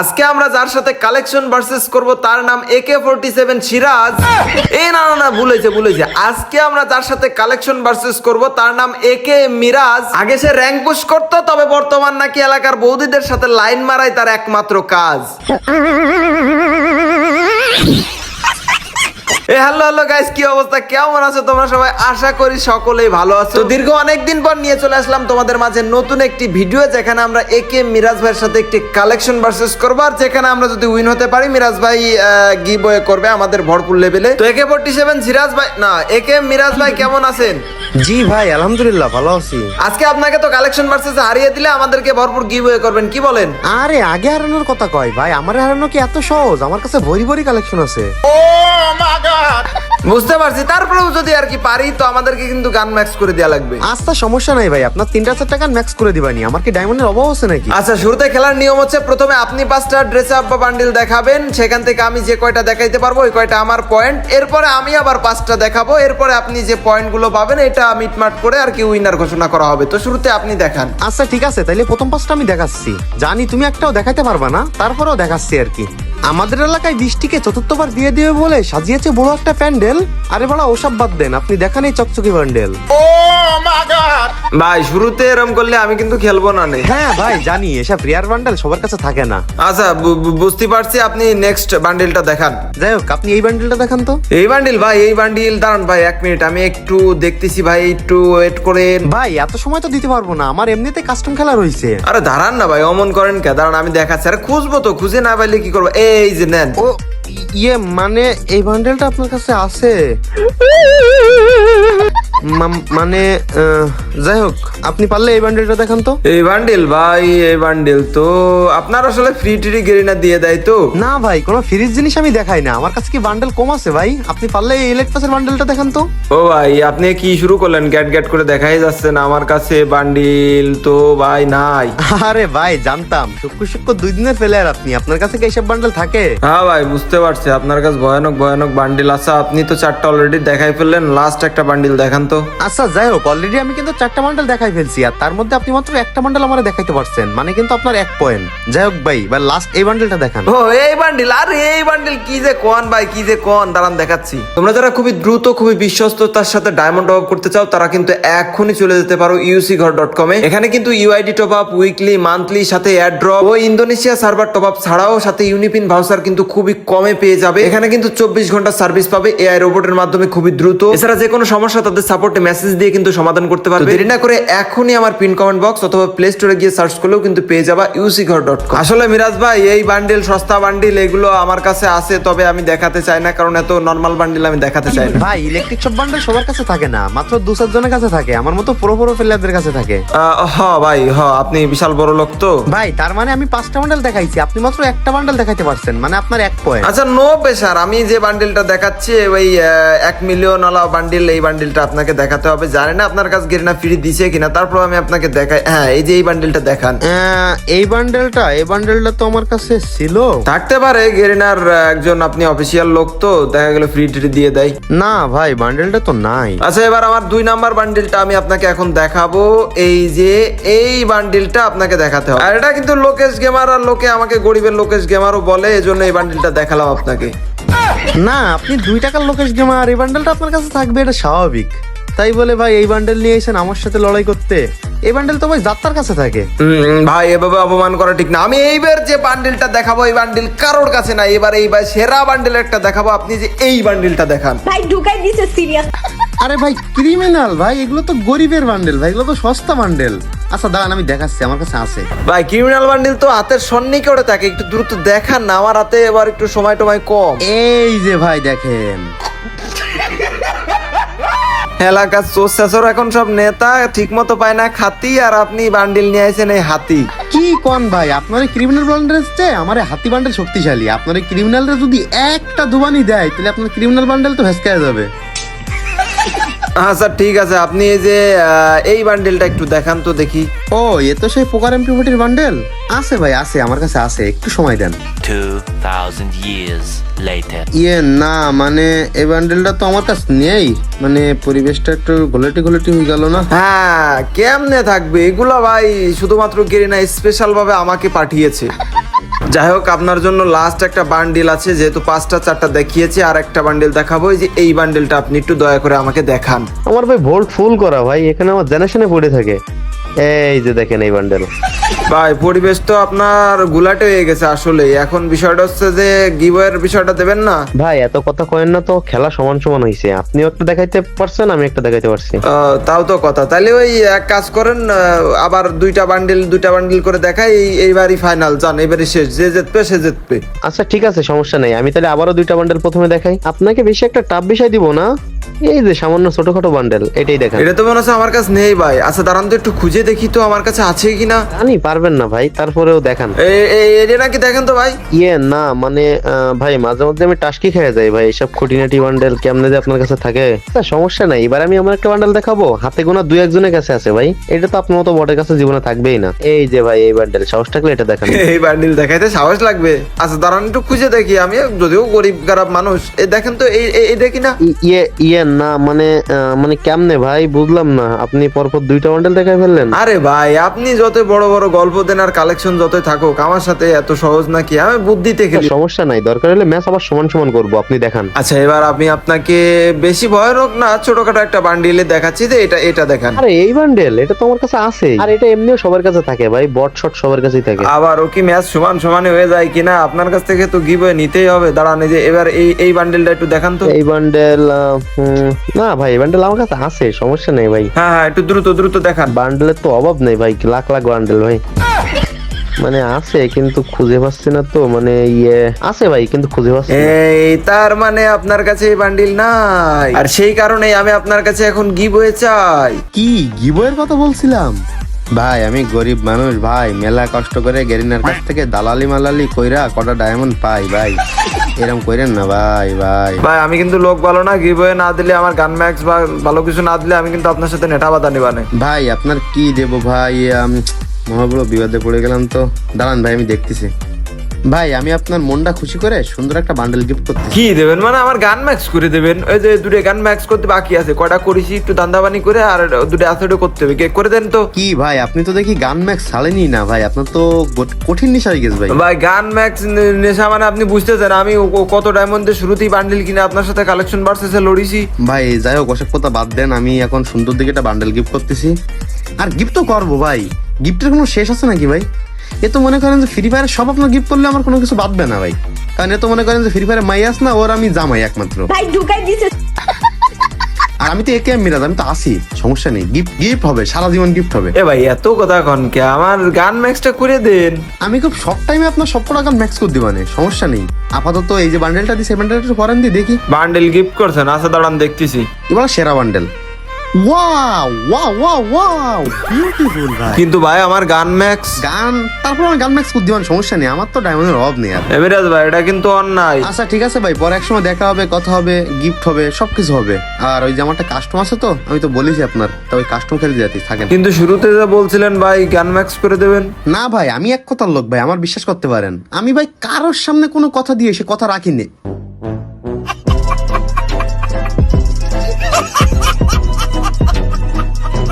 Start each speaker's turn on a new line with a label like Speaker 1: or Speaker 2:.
Speaker 1: আজকে আমরা যার সাথে কালেকশন ভার্সেস করব, তার নাম একে ফোরটি সেভেন সিরাজ। এই না না না, ভুলেছে ভুলেছে। আজকে আমরা যার সাথে কালেকশন ভার্সেস করব, তার নাম একে মিরাজ। আগে সে র্যাঙ্ক পুশ করতো, তবে বর্তমান নাকি এলাকার বৌদিদের সাথে লাইন মারাই তার একমাত্র কাজ। এ হ্যালো হ্যালো গাইস কি অবস্থা? কেমন আছো তোমরা সবাই? আশা করি সকলেই ভালো আছো। তো দীর্ঘ অনেকদিন পর নিয়ে চলে আসলাম তোমাদের মাঝে নতুন একটি ভিডিও যেখানে আমরা একে মিরাজ ভাইয়ের সাথে একটি কালেকশন ভার্সেস করব আর যেখানে আমরা যদি উইন হতে পারি মিরাজ ভাই গিভ করবে আমাদের ভরপুর লেভেলে তো একে ফোর্টি সেভেন সিরাজ ভাই না একে মিরাজ ভাই কেমন আছেন?
Speaker 2: জি ভাই আলহামদুলিল্লাহ ভালো আছি।
Speaker 1: আজকে আপনাকে তো কালেকশন ভার্সেস হারিয়ে দিলে আমাদেরকে ভরপুর গিভ করবেন কি বলেন?
Speaker 2: আরে আগে হারানোর কথা কয় ভাই আমার হারানো কি এত সহজ? আমার কাছে ভরি ভরি কালেকশন আছে। my God.
Speaker 1: বুঝতে পারছি। তারপরেও যদি আর কি পারি তো আমাদেরকে কিন্তু গান ম্যাক্স করে দেওয়া লাগবে।
Speaker 2: আস্তা সমস্যা নাই ভাই। আপনার তিনটা চার টাকা ম্যাক্স করে দিবানি। আমার কি ডায়মন্ডের অভাব আছে নাকি?
Speaker 1: আচ্ছা শুরুতে খেলার নিয়ম হচ্ছে প্রথমে আপনি পাঁচটা ড্রেস আপ বা বান্ডিল দেখাবেন। সেখান থেকে আমি যে কয়টা দেখাইতে পারব ওই কয়টা আমার পয়েন্ট এরপরে আমি আবার পাঁচটা দেখাবো। এরপরে আপনি যে পয়েন্টগুলো পাবেন এটা মিটমাট করে আর কি উইনার ঘোষণা করা হবে। তো শুরুতে আপনি দেখান।
Speaker 2: আচ্ছা ঠিক আছে। তাইলে প্রথম পাঁচটা আমি দেখাচ্ছি। জানি তুমি একটাও দেখাতে পারবা না। তারপরেও দেখাচ্ছি আর কি। আমাদের এলাকায় বৃষ্টিকে চতুর্থবার দিয়ে দিবে বলে সাজিয়েছে বড় একটা প্যান্ডেল। আরে বড়া ওসব বাদ দেন আপনি দেখান এই চকচকি প্যান্ডেল
Speaker 1: ভাই শুরুতে এরম করলে আমি কিন্তু খেলব না নে।
Speaker 2: হ্যাঁ ভাই জানি এসব রিয়ার বান্ডেল সবার কাছে থাকে না।
Speaker 1: আচ্ছা বু- বু- বুঝতে পারছি আপনি নেক্সট বান্ডিলটা দেখান।
Speaker 2: যাই হোক আপনি এই বান্ডেলটা দেখান তো।
Speaker 1: এই বান্ডিল ভাই এই বান্ডিল দাঁড়ান ভাই এক মিনিট আমি একটু দেখতেছি ভাই একটু ওয়েট করেন।
Speaker 2: ভাই এত সময় তো দিতে পারব না আমার এমনিতে কাস্টম খেলা রয়েছে।
Speaker 1: আরে দাঁড়ান না ভাই অমন করেন কে? দাঁড়ান আমি দেখাচ্ছি। আরে খুঁজবো তো খুঁজে না পাইলে কি করব? এই যে নেন।
Speaker 2: ও ইয়ে মানে এই বান্ডেলটা আপনার কাছে আছে? মানে যাই হোক আপনি পারলে এই বান্ডেলটা দেখান তো।
Speaker 1: এই বান্ডিল ভাই এই বান্ডিল তো আপনার আসলে ফ্রি ট্রি গেরিনা দিয়ে দেয় তো।
Speaker 2: না ভাই কোনো ফ্রিজ জিনিস আমি দেখাই না। আমার কাছে কি বান্ডেল কম আছে ভাই? আপনি পারলে এই ইলেকট্রাসের বান্ডেলটা দেখান তো।
Speaker 1: ও ভাই আপনি কি শুরু করলেন? গ্যাট গ্যাট করে দেখাই যাচ্ছেন আমার কাছে বান্ডিল তো ভাই নাই।
Speaker 2: আরে ভাই জানতাম। শুক্র শুক্র দুই দিনের ফেলে আর আপনি। আপনার কাছে কি এইসব বান্ডেল থাকে?
Speaker 1: হ্যাঁ ভাই বুঝতে পারছি আপনার কাছে ভয়ানক ভয়ানক বান্ডিল আছে। আপনি তো চারটা অলরেডি দেখাই ফেললেন লাস্ট একটা বান্ডিল দেখান তো।
Speaker 2: আচ্ছা যাই হোক অলরেডি আমি কিন্তু চারটা বান্ডেল দেখাই ফেলছি আর তার মধ্যে আপনি মাত্র একটা বান্ডেল আমার দেখাইতে পারছেন মানে কিন্তু আপনার এক পয়েন্ট যাই হোক ভাই বা লাস্ট এই বান্ডেলটা দেখান।
Speaker 1: ও এই বান্ডিল আরে এই বান্ডিল কি যে কোন ভাই কি যে কোন? দাঁড়ান দেখাচ্ছি। তোমরা যারা খুবই দ্রুত খুবই বিশ্বস্ততার সাথে ডায়মন্ড টপ করতে চাও তারা কিন্তু এখনই চলে যেতে পারো ইউসি ঘর ডট কমে এখানে কিন্তু UID top up weekly monthly সাথে এয়ার ড্রপ ও ইন্দোনেশিয়া সার্ভার টপ আপ ছাড়াও সাথে ইউনিপিন ভাউচার কিন্তু খুবই কমে পেয়ে যাবে। এখানে কিন্তু চব্বিশ ঘণ্টা সার্ভিস পাবে এআই রোবটের মাধ্যমে খুবই দ্রুত। এছাড়া যে কোনো সমস্যা তাদের সাপোর্টে মেসেজ দিয়ে কিন্তু সমাধান করতে পারবে। দেরি না করে এখনই আমার পিন কমেন্ট বক্স অথবা প্লে স্টোরে গিয়ে সার্চ করলেও কিন্তু পেয়ে যাবা ইউসি ঘর ডট কম আসলে মিরাজ ভাই এই বান্ডিল সস্তা বান্ডিল এগুলো আমার কাছে আছে তবে আমি দেখাতে চাই না কারণ এত নর্মাল বান্ডিল আমি দেখাতে চাই না।
Speaker 2: ভাই ইলেকট্রিক সব বান্ডেল সবার কাছে থাকে না মাত্র দু জনের কাছে থাকে আমার মতো পুরো পুরো প্লেয়ারদের কাছে থাকে।
Speaker 1: আহ, হ ভাই হ আপনি বিশাল বড় লোক তো।
Speaker 2: ভাই তার মানে আমি পাঁচটা বান্ডেল দেখাইছি আপনি মাত্র একটা বান্ডেল দেখাইতে পারছেন মানে আপনার এক পয়েন্ট
Speaker 1: আচ্ছা নো পেশার আমি যে বান্ডিলটা দেখাচ্ছি ওই এক মিলিয়ন ওয়ালা বান্ডিল এই বান্ডিলটা আপনাকে দেখাতে হবে। জানি না আপনার কাছে গেরিনা ফ্রি দিছে কিনা তারপর আমি আপনাকে দেখাই। হ্যাঁ এই যে এই বান্ডিলটা দেখান।
Speaker 2: এই বান্ডেলটা এই বান্ডেলটা তো আমার কাছে ছিল।
Speaker 1: থাকতে পারে গেরিনার একজন আপনি অফিসিয়াল লোক তো দেখা গেল ফ্রি ট্রি দিয়ে দেয়।
Speaker 2: না ভাই বান্ডেলটা তো নাই।
Speaker 1: আচ্ছা এবার আমার দুই নাম্বার বান্ডিলটা আমি আপনাকে এখন দেখাবো। এই যে এই বান্ডিলটা আপনাকে দেখাতে হবে। আর এটা কিন্তু লোকেশ গেমার আর লোকে আমাকে গরিবের লোকেশ গেমারও বলে এজন্য এই বান্ডিলটা দেখালাম। আপনাকে।
Speaker 2: না আপনি দুই টাকার লোকেশ গেমা আর এই বান্ডেলটা আপনার কাছে থাকবে এটা স্বাভাবিক। তাই বলে ভাই এই বান্ডেল নিয়ে এসেন আমার সাথে লড়াই করতে। এই বান্ডেল তো ভাই যাত্রার কাছে থাকে।
Speaker 1: ভাই এভাবে অপমান করা ঠিক না। আমি এইবার যে বান্ডিলটা দেখাবো এই বান্ডেল কারোর কাছে না এবার এইবার সেরা বান্ডিল একটা দেখাবো আপনি যে এই বান্ডেলটা দেখান।
Speaker 3: ভাই ঢুকাই দিছে সিরিয়াস
Speaker 2: আরে ভাই ক্রিমিনাল ভাই এগুলো তো গরিবের বান্ডেল ভাই এগুলো তো সস্তা বান্ডেল আচ্ছা দাঁড়ান আমি দেখাচ্ছি আমার কাছে আছে।
Speaker 1: ভাই ক্রিমিনাল বান্ডিল তো হাতের সন্নিকে ওটা থাকে একটু দ্রুত দেখান না আমার হাতে এবার একটু সময় টময় কম।
Speaker 2: এই যে ভাই দেখেন।
Speaker 1: এলাকার চোর শেষর এখন সব নেতা ঠিক মতো পায় না খাতি আর আপনি বান্ডিল নিয়ে আসেন এই হাতি।
Speaker 2: কি কোন ভাই আপনার ক্রিমিনাল বান্ডেল এসছে? আমার হাতি বান্ডেল শক্তিশালী। আপনার ক্রিমিনালরা যদি একটা দুবানি দেয় তাহলে আপনার ক্রিমিনাল বান্ডেল তো ভেসকে যাবে।
Speaker 1: আচ্ছা ঠিক আছে আপনি এই যে এই বান্ডিলটা একটু দেখান তো দেখি।
Speaker 2: ও এ তো সেই পোকার এমপি ফোর্টির বান্ডেল আছে ভাই আছে আমার কাছে আছে একটু সময় দেন।
Speaker 4: 2,000 years later.
Speaker 2: ইয়ে না মানে এই বান্ডেলটা তো আমার কাছে নেই। মানে পরিবেশটা একটু গোলাটি গোলাটি হয়ে গেল না?
Speaker 1: হ্যাঁ কেমনে থাকবে? এগুলো ভাই শুধুমাত্র গেরিনা স্পেশাল ভাবে আমাকে পাঠিয়েছে। যাই হোক, আপনার জন্য লাস্ট একটা বান্ডিল আছে, যেহেতু পাঁচটা, চারটা দেখিয়েছি, আর একটা বান্ডিল দেখাবো। যে এই বান্ডিলটা আপনি একটু দয়া করে আমাকে দেখান।
Speaker 2: আমার ভাই ভোল্ট ফুল করা, ভাই। এখানে আমার জেনারেশনে পড়ে থাকে। এই যে দেখেন এই বান্ডেল
Speaker 1: ভাই পরিবেশ তো আপনার গুলাটে হয়ে গেছে আসলে এখন বিষয়টা হচ্ছে যে গিবয়ের বিষয়টা দেবেন না?
Speaker 2: ভাই এত কথা কয়েন না তো খেলা সমান সমান হয়েছে আপনিও একটা দেখাইতে পারছেন আমি একটা দেখাইতে পারছি।
Speaker 1: আহ, তাও তো কথা। তাহলে ওই এক কাজ করেন আহ, আবার দুইটা বান্ডিল দুইটা বান্ডিল করে দেখাই এই- এইবারই ফাইনাল জান এবারই শেষ। যে জিতবে সে জিতবে।
Speaker 2: আচ্ছা ঠিক আছে সমস্যা নেই। আমি তাহলে আবারও দুইটা বান্ডেল প্রথমে দেখাই। আপনাকে বেশি একটা টাপ বিষয় দিব না। এই যে সামান্য ছোটখাটো বান্ডেল এটাই দেখান।
Speaker 1: এটা তো মনে হচ্ছে আমার কাছে নেই ভাই। আচ্ছা দাঁড়ান তো একটু খুঁজে দেখি তো আমার কাছে আছে কিনা।
Speaker 2: জানি পারবেন না ভাই তারপরেও দেখান।
Speaker 1: এটা নাকি দেখেন তো ভাই।
Speaker 2: ইয়ে না মানে ভাই মাঝে মধ্যে আমি টাস্কি খেয়ে যাই ভাই এসব খুঁটিনাটি বান্ডেল কেমনে যে আপনার কাছে থাকে। সমস্যা নাই এবার আমি আমার একটা বান্ডেল দেখাবো। হাতে গোনা দুই একজনের কাছে আছে ভাই এটা তো আপনার মতো বটের কাছে জীবনে থাকবেই না। এই যে ভাই এই বান্ডেল সাহস থাকলে এটা দেখান।
Speaker 1: এই বান্ডেল দেখাইতে সাহস লাগবে। আচ্ছা দাঁড়ান একটু খুঁজে দেখি আমি যদিও গরিব খারাপ মানুষ। এই দেখেন তো এই এই- এইটা কিনা
Speaker 2: ই- ইয়ে না মানে মানে কেমনে ভাই? বুঝলাম না। আপনি পরপর দুইটা বান্ডেল দেখাই ফেললেন।
Speaker 1: আরে ভাই আপনি যত বড় বড় গল্প দেন আর কালেকশন যতই থাকুক আমার সাথে এত সহজ নাকি? আমি বুদ্ধিতে খেলি।
Speaker 2: সমস্যা নাই। দরকার হলে ম্যাচ আবার সমান সমান করব। আপনি দেখান।
Speaker 1: আচ্ছা এবার আমি আপনাকে বেশি ভয়ানক না ছোটখাটো একটা বান্ডিলে দেখাচ্ছি যে এটা এটা দেখান।
Speaker 2: আরে এই বান্ডেল এটা তো আমার কাছে আছে আর এটা এমনিও সবার কাছে থাকে ভাই বট শট সবার কাছেই থাকে।
Speaker 1: আবার ও কি ম্যাচ সমান সমানে হয়ে যায় কিনা? আপনার কাছ থেকে তো গিভ নিতেই হবে। দাঁড়ান এই যে এবার এই এই বান্ডিলটা একটু দেখান তো।
Speaker 2: এই বান্ডেল না ভাই বান্ডেল আমার কাছে আছে সমস্যা নেই ভাই।
Speaker 1: হ্যাঁ হ্যাঁ একটু দ্রুত দ্রুত দেখান।
Speaker 2: বান্ডেলের তো অভাব নেই ভাই লাখ লাখ বান্ডেল ভাই। মানে আছে কিন্তু খুঁজে পাচ্ছি না তো মানে ইয়ে আছে ভাই কিন্তু খুঁজে পাচ্ছি না।
Speaker 1: এই তার মানে আপনার কাছে এই বান্ডিল নাই। আর সেই কারণেই আমি আপনার কাছে এখন গিভ চাই।
Speaker 2: কি গিবয়ের কথা বলছিলাম? ভাই আমি গরিব মানুষ ভাই মেলা কষ্ট করে গেরিনার কাছ থেকে দালালি মালালি কইরা কটা ডায়মন্ড পাই ভাই। এরকম কইরেন না ভাই ভাই।
Speaker 1: ভাই আমি কিন্তু লোক ভালো না গিভওয়ে না দিলে আমার গান ম্যাক্স বা ভালো কিছু না দিলে আমি কিন্তু আপনার সাথে নেটা বাদা নিবানে।
Speaker 2: ভাই আপনার কি দেবো ভাই? মহাবড় বিবাদে পড়ে গেলাম তো। দাঁড়ান ভাই আমি দেখতেছি। ভাই আমি আপনার মনটা খুশি করে সুন্দর একটা বান্ডেল গিফট করতেছি
Speaker 1: কি দেবেন? মানে আমার গান ম্যাক্স করে দেবেন। ওই যে দুটো গান ম্যাক্স করতে বাকি আছে। কটা করেছি একটু দান্দাবানি করে আর দুটো অ্যাসেডও করতে হবে। কে করে দেন তো।
Speaker 2: কি ভাই আপনি তো দেখি গান ম্যাক্স ছাড়েনি না ভাই। আপনার তো কঠিন নেশা হয়ে গেছে ভাই।
Speaker 1: ভাই গান ম্যাক্স নেশা মানে আপনি বুঝতেছেন আমি কত ডায়মন্ডের শুরুতেই বান্ডেল কিনে আপনার সাথে কালেকশন ভার্সেসে লড়িছি।
Speaker 2: ভাই যাই হোক ওসব কথা বাদ দেন। আমি এখন সুন্দর দিকে একটা বান্ডেল গিফট করতেছি। আর গিফট তো করব ভাই। গিফটের কোনো শেষ আছে নাকি ভাই? এ তো মনে করেন যে ফ্রি ফায়ার সব আপনার গিফট করলে আমার কোনো কিছু বাদবে না ভাই। কারণ এ তো মনে করেন যে ফ্রি ফায়ার মাইয়াস না ওর আমি জামাই একমাত্র।
Speaker 3: ভাই ঢুকাই দিছে।
Speaker 2: আর আমি তো একে মিরাজ আমি তো আসি সমস্যা নেই। গিফট গিফট হবে সারা জীবন গিফট হবে।
Speaker 1: এ ভাই এত কথা কনকে আমার গান ম্যাক্সটা করে দেন।
Speaker 2: আমি খুব সব টাইমে আপনার সব টাকা ম্যাক্স করে দিবানে সমস্যা নেই। আপাতত এই যে বান্ডেলটা দিই সেই বান্ডেলটা একটু করেন দিয়ে দেখি।
Speaker 1: বান্ডিল গিফট করছেন আচ্ছা দাঁড়ান দেখতেছি।
Speaker 2: এবার সেরা bundle wow wow wow wow beautiful ভাই।
Speaker 1: কিন্তু ভাই আমার গান ম্যাক্স
Speaker 2: গান তারপর আমি গান ম্যাক্স করে সমস্যা নেই আমার তো ডায়মন্ডের অভাব নেই আর।
Speaker 1: এমিরাজ ভাই এটা কিন্তু অন্যায়।
Speaker 2: আচ্ছা ঠিক আছে ভাই পরে এক সময় দেখা হবে কথা হবে গিফট হবে সবকিছু হবে। আর ওই যে আমার একটা কাস্টম আছে তো আমি তো বলেছি আপনার তা ওই কাস্টম খেলে যেতে থাকেন।
Speaker 1: কিন্তু শুরুতে যা বলছিলেন ভাই গান ম্যাক্স করে দেবেন।
Speaker 2: না ভাই আমি এক কথার লোক ভাই আমার বিশ্বাস করতে পারেন। আমি ভাই কারোর সামনে কোনো কথা দিয়ে সে কথা রাখিনি।